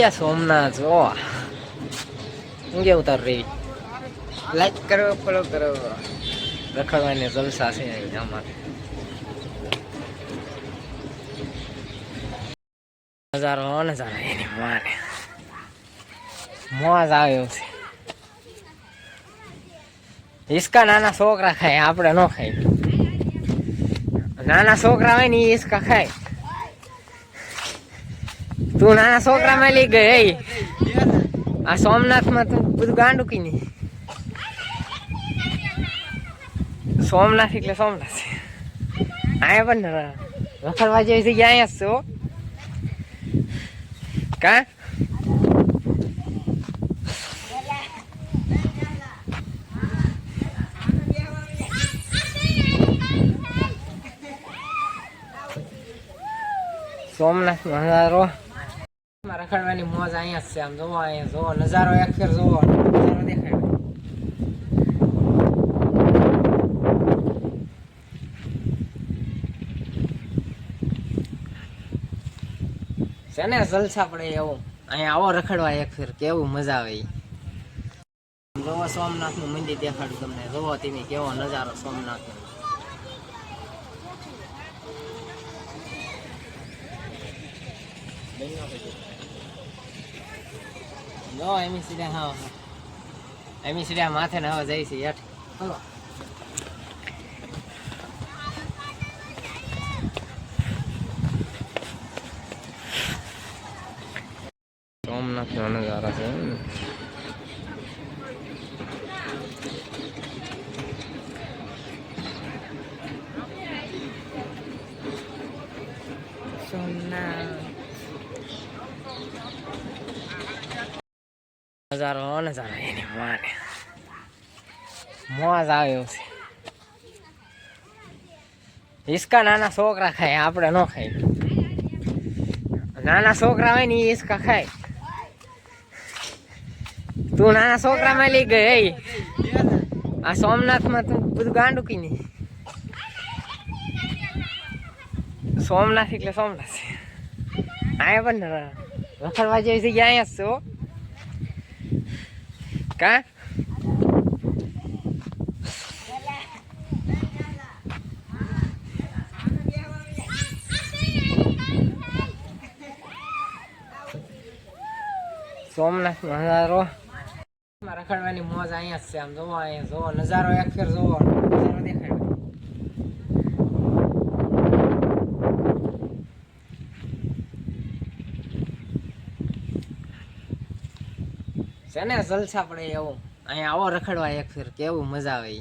ક્યાં સોમનાથ જો હું કેવું તાર રહી. લાઈક કરો ફોલો કરો. રખડવાની છે અમારે નજારો નજારો એની માને. મોજ આવ્યો છે. હિસકા નાના છોકરા ખાય, આપણે ન ખાય. નાના છોકરા હોય ને એ હિસકા ખાય. તું નાના છોકરા માં લઈ ગઈ. આ સોમનાથમાં તું બધું ગાંડું કી નહીં સોમનાથ એટલે સોમનાથ. અહીંયા પણ રખડવા જેવી જગ્યા અહીંયા જ છે. કા? સોમનાથ નજારો. માં રખડવાની મોજ અહીંયા છે. આમ જોવો, અહીંયા જોવો, નજારો એક જોવો, નજારો દેખાય. છે ને, જલસા પડે એવું. અહીંયા આવો રખડવા એક ફેર, કેવું મજા આવે જોવો સોમનાથનું મંદિર દેખાડું તમને. જોવો, તમે કેવો નજારો સોમનાથ નો જો એમી સીધા હા એમી સીધા માથે ને હવે જાય છે હેઠ હલો સોમનાથ નો નજારો છે એમ ને. સોમનાથ નજારો નજારો એની માને. મોજ આવ્યો છે. હિસકા નાના છોકરા ખાય, આપણે ન ખાય. નાના છોકરા હોય ને ઈ હિસકા ખાય. તું નાના છોકરામાં લઈ ગઈ. આ સોમનાથમાં તું બધું ગાંડું કી નહીં સોમનાથ એટલે સોમનાથ. અહીંયા પણ રખડવા જેવી જગ્યા અહીંયા જ છે. કા? સોમનાથ નજારો. રખડવાની મોજ અહીંયા છે આમ જોવો, અહીંયા જોવો, નજારો એક ફેર જોવો. નજારો દેખાય છે ને જલસા પડે એવું અહીંયા આવો રખડવા એક ફેર કેવું મજા આવે.